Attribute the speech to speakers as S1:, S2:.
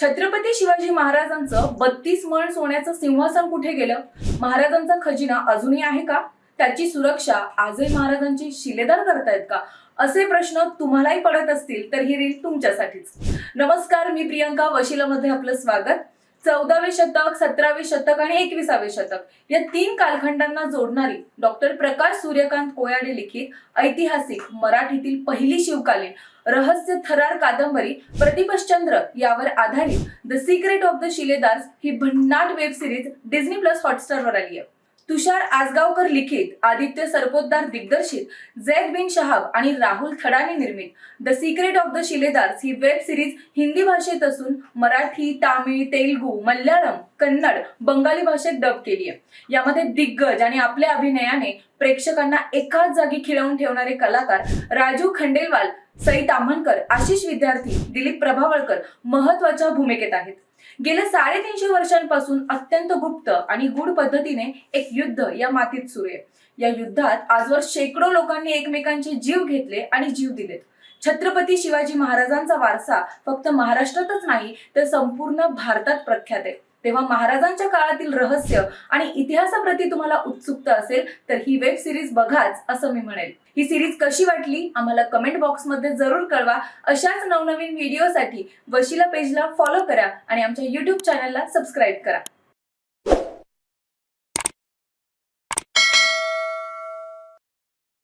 S1: छत्रपती शिवाजी महाराजांचं बत्तीस मण सोन्याचं सिंहासन कुठे गेलं? महाराजांचा खजिना अजूनही आहे का? त्याची सुरक्षा आजही महाराजांची शिलेदार करतायत का? असे प्रश्न तुम्हालाही पडत असतील तर ही रील तुमच्यासाठीच. नमस्कार मी प्रियंका वशिलामध्ये आपलं स्वागत. चौदावे शतक सतरावे शतक आणि एकविसावे शतक या तीन कालखंडांना जोडणारी डॉक्टर प्रकाश सूर्यकांत कोयाडे लिखित ऐतिहासिक मराठीतील पहिली शिवकालीन रहस्य थरार कादंबरी प्रतिपश्चंद्र यावर आधारित the secret of the Shiledars ही भन्नाट वेब सिरीज डिझनी प्लस हॉटस्टारवर आली आहे. तुषार आजगावकर लिखित आदित्य सरपोतदार दिग्दर्शित जैद बिन शहाब आणि राहुल थडानी निर्मित. The secret of the Shiledars he web series Hindi भाषेत असून मराठी तामिळ तेलगू मल्याळम कन्नड बंगाली भाषेत डब केली आहे. यामध्ये दिग्गज आणि आपल्या अभिनयाने प्रेक्षकांना एकाच जागी खिळवून ठेवणारे कलाकार राजू खंडेलवाल सई ताम्हणकर आशिष विद्यार्थी दिलीप प्रभावळकर महत्त्वाच्या भूमिकेत आहेत. गेल्या साडेतीनशे वर्षांपासून अत्यंत गुप्त आणि गूढ पद्धतीने एक युद्ध या मातीत सुरू आहे. या युद्धात आजवर शेकडो लोकांनी एकमेकांचे जीव घेतले आणि जीव दिलेत. छत्रपती शिवाजी महाराजांचा वारसा फक्त महाराष्ट्रातच नाही तर संपूर्ण भारतात प्रख्यात आहे. तेव्हा महाराजांच्या काळातील रहस्य आणि इतिहासाप्रती तुम्हाला उत्सुकता असेल तर ही वेब सिरीज बघाच असं मी म्हणेल. ही सिरीज कशी वाटली आम्हाला कमेंट बॉक्समध्ये जरूर कळवा. अशाच नवनवीन व्हिडिओसाठी वशिला पेजला फॉलो करा आणि आमच्या युट्यूब चॅनलला सबस्क्राईब करा.